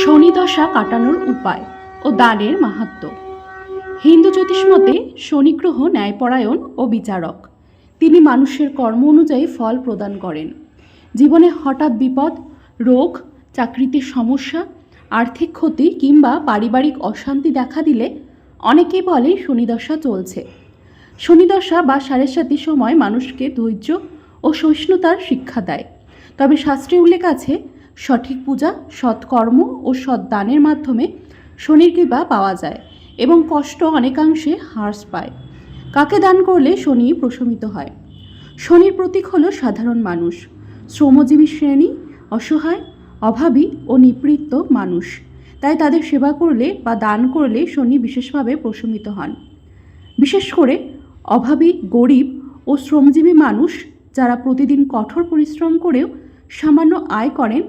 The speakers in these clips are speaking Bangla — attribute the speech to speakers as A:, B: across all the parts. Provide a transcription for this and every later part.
A: শনিদশা কাটানোর উপায় ও দানের মাহাত্ম্য হিন্দু জ্যোতিষমতে শনি গ্রহ ন্যায়পরায়ণ ও বিচারক। তিনি মানুষের কর্ম অনুযায়ী ফল প্রদান করেন। জীবনে হঠাৎ বিপদ, রোগ, চাকরিতে সমস্যা, আর্থিক ক্ষতি কিংবা পারিবারিক অশান্তি দেখা দিলে অনেকেই বলে শনিদশা চলছে। শনিদশা বা সাড়ে সাতি সময় মানুষকে ধৈর্য ও সহিষ্ণুতার শিক্ষা দেয়। তবে শাস্ত্রে উল্লেখ আছে সঠিক পূজা, সৎকর্ম ও সৎ দানের মাধ্যমে শনির কৃপা পাওয়া যায় এবং কষ্ট অনেকাংশে হ্রাস পায়। কাকে দান করলে শনি প্রশমিত হয়? শনির প্রতীক হলো সাধারণ মানুষ, শ্রমজীবী শ্রেণি, অসহায়, অভাবী ও নিপৃত্ত মানুষ। তাই তাদের সেবা করলে বা দান করলে শনি বিশেষভাবে প্রশমিত হন। বিশেষ করে অভাবী, গরিব ও শ্রমজীবী মানুষ যারা প্রতিদিন কঠোর পরিশ্রম করেও সামান্য আয় করেন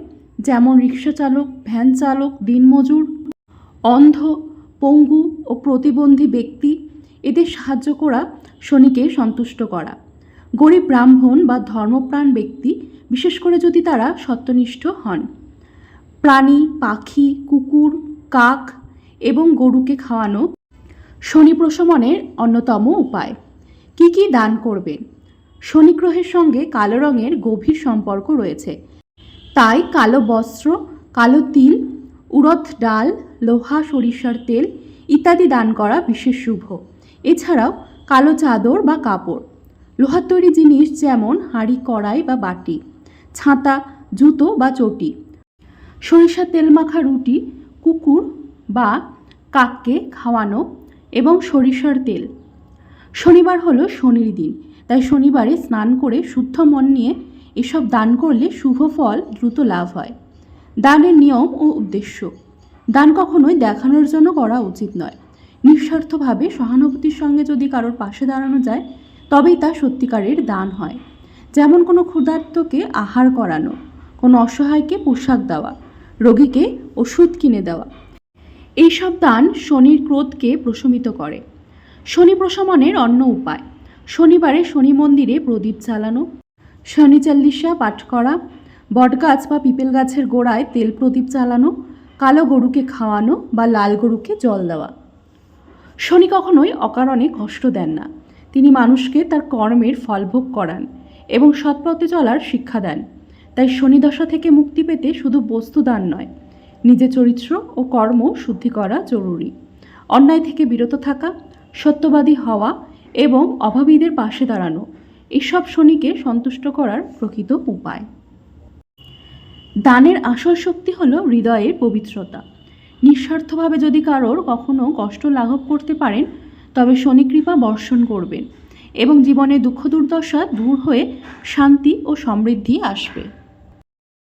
A: যেমন রিক্সা চালক, ভ্যান চালক, দিনমজুর, অন্ধ, পঙ্গু ও প্রতিবন্ধী ব্যক্তি। এদের সাহায্য করা শনিকে সন্তুষ্ট করা। গরিব ব্রাহ্মণ বা ধর্মপ্রাণ ব্যক্তি, বিশেষ করে যদি তারা সত্যনিষ্ঠ হন। প্রাণী, পাখি, কুকুর, কাক এবং গরুকে খাওয়ানো শনি প্রশমনের অন্যতম উপায়। কি কি দান করবেন? শনি গ্রহের সঙ্গে কালো রঙের গভীর সম্পর্ক রয়েছে। তাই কালো বস্ত্র, কালো তিল উড়দ ডাল, লোহা, সরিষার তেল ইত্যাদি দান করা বিশেষ শুভ। এছাড়াও কালো চাদর বা কাপড়। লোহার তৈরি জিনিস যেমন হাঁড়ি, কড়াই বা বাটি, ছাতা, জুতো বা চটি, সরিষার তেল মাখা রুটি, কুকুর বা কাককে খাওয়ানো এবং সরিষার তেল। শনিবার হলো শনির দিন, তাই শনিবারে স্নান করে শুদ্ধ মন নিয়ে এসব দান করলে শুভ ফল দ্রুত লাভ হয়। দানের নিয়ম ও উদ্দেশ্য। দান কখনোই দেখানোর জন্য করা উচিত নয়। নিঃস্বার্থভাবে সহানুভূতির সঙ্গে যদি কারোর পাশে দাঁড়ানো যায়, তবেই তা সত্যিকারের দান হয়। যেমন কোনো ক্ষুধার্তকে আহার করানো, কোনো অসহায়কে পোশাক দেওয়া, রোগীকে ওষুধ কিনে দেওয়া। এইসব দান শনির ক্রোধকে প্রশমিত করে। শনি প্রশমনের অন্য উপায়। শনিবারে শনি মন্দিরে প্রদীপ জ্বালানো শনি চল্লিশা পাঠ করা বটগাছ বা পিপেল গাছের গোড়ায় তেল প্রদীপ চালানো, কালো গরুকে খাওয়ানো বা লাল গরুকে জল দেওয়া। শনি কখনোই অকারণে কষ্ট দেন না। তিনি মানুষকে তার কর্মের ফলভোগ করান এবং সৎপথে চলার শিক্ষা দেন। তাই শনিদশা থেকে মুক্তি পেতে শুধু বস্তুদান নয়, নিজের চরিত্র ও কর্ম শুদ্ধি করা জরুরি। অন্যায় থেকে বিরত থাকা, সত্যবাদী হওয়া এবং অভাবীদের পাশে দাঁড়ানো এসব শনিকে সন্তুষ্ট করার প্রকৃত উপায়। দানের আসল শক্তি হল হৃদয়ের পবিত্রতা। নিঃস্বার্থভাবে যদি কারোর কখনো কষ্ট লাঘব করতে পারেন, তবে শনি কৃপা বর্ষণ করবেন এবং জীবনে দুঃখ দুর্দশা দূর হয়ে শান্তি ও সমৃদ্ধি আসবে।